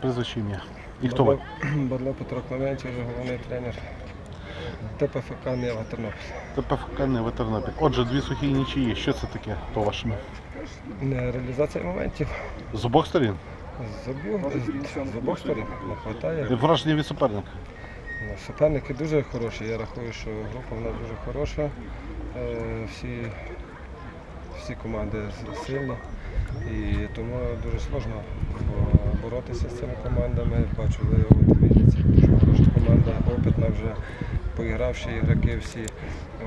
Прізвище ім'я. І хто ви? Барло Петро Клавенчик, вже головний тренер ТПФК Нева Тернопіль. ТПФК не Тернопіль. Отже, дві сухі нічиї. Що це таке, по-вашому? Реалізація моментів. З обох сторін? З обох, з обох сторін не вистачає. Враження від суперника. Ну, Суперники дуже хороші. Я рахую, що група в нас дуже хороша. Е, Всі, всі команди сильні. І тому дуже сложно бо- боротися з цими командами. Бачу, ви от дуже хороша команда, опитна вже поігравші ігроки всі.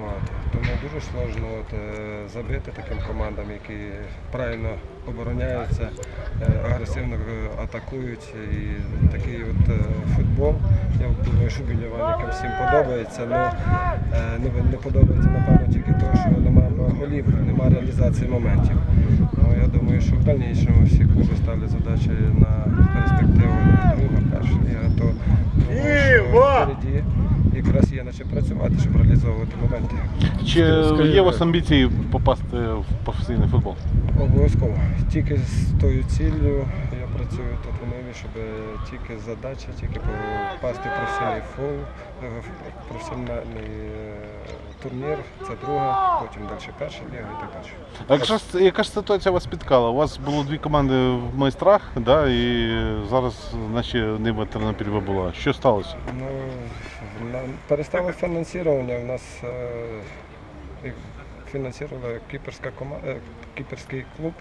От. Тому дуже сложно от, е, забити таким командам, які правильно обороняються, е, агресивно е, атакують. І такий от футбол, я думаю, що болівальникам всім подобається. але не, не подобається, напевно, тільки того, що немає голів, немає реалізації моментів. Ну, я думаю, що в дальнішому всі клуби ставлять задачі на перспективу на друга, перша ліга, то думаю, що впереді якраз є над чим працювати, щоб реалізовувати моменти. Чи Скажи, є у вас амбіції попасти в професійний футбол? Обов'язково. Тільки з тою ціллю я працюю тут в Ниві, щоб тільки задача, тільки попасти в професійний фол, е, в професійний е, турнір, це друга, потім далі перша ліга і так далі. А яка ж, яка ж ситуація вас спіткала? У вас було дві команди в майстрах, да, і зараз наче Нива Тернопіль була. Що сталося? Ну, перестало фінансування. У нас е, фінансувала кіперська команда, кіперський клуб.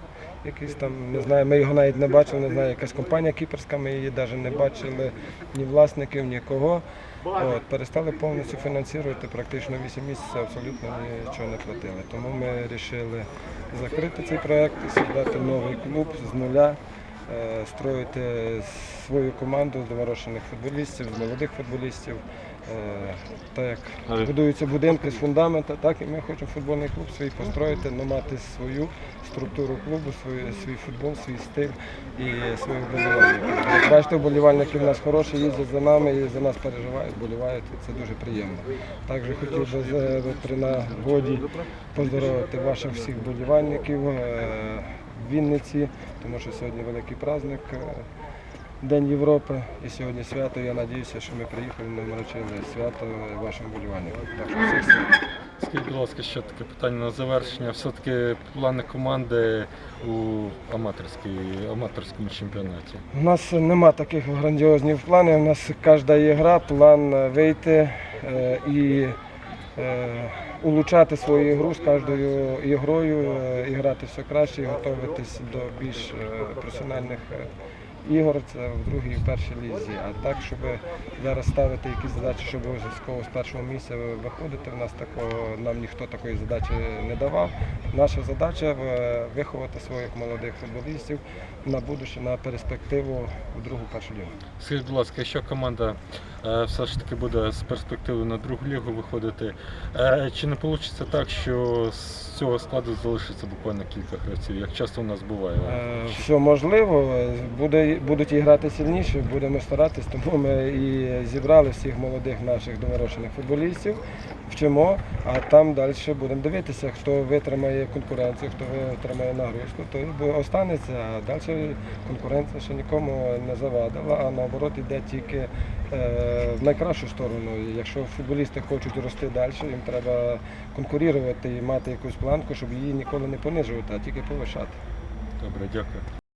Якийсь там, не знаю, ми його навіть не бачили, не знаю, якась компанія кіперська, ми її навіть не бачили ні власників, нікого. От, перестали повністю фінансувати, практично 8 місяців абсолютно нічого не платили. Тому ми вирішили закрити цей проект, создати новий клуб з нуля, е, строїти свою команду з доморошених футболістів, з молодих футболістів. Е, Так як будуються будинки з фундамента, так і ми хочемо футбольний клуб свій построїти, але мати свою структуру клубу, свій, свій футбол, свій стиль і своїх вболівальників. Як Бачите, вболівальники в нас хороші, їздять за нами і за нас переживають, вболівають, і це дуже приємно. Також хотів би при нагоді поздоровити ваших всіх вболівальників е, в Вінниці, тому що сьогодні великий праздник. День Європи і сьогодні свято. Я сподіваюся, що ми приїхали, ми вручили свято вашим вболівальникам. Так що всіх свят. Скажіть, будь ласка, ще таке питання на завершення. Все-таки плани команди у аматорському чемпіонаті. У нас нема таких грандіозних планів. У нас кожна ігра, план вийти е, і е, улучшати свою ігру з кожною ігрою, е, і грати все краще і готуватись до більш професіональних ігор. Це в другій, в першій лізі. А так, щоб зараз ставити якісь задачі, щоб обов'язково з першого місця виходити, в нас такого нам ніхто такої задачі не давав. Наша задача е, виховати своїх молодих футболістів на будуще, на перспективу в другу першу лігу. Скажіть, будь ласка, якщо команда е, все ж таки буде з перспективи на другу лігу виходити, е, чи не вийде так, що з цього складу залишиться буквально кілька гравців, як часто у нас буває? Е, Все можливо, буде, будуть і грати сильніше, будемо старатись, тому ми і зібрали всіх молодих наших доморошених футболістів, вчимо, а там далі будемо дивитися, хто витримає конкуренцію, хто витримає нагрузку, то останеться, а далі конкуренція ще нікому не завадила, а наоборот йде тільки е, в найкращу сторону. Якщо футболісти хочуть рости далі, їм треба конкурувати і мати якусь планку, щоб її ніколи не понижувати, а тільки повишати. Добре, дякую.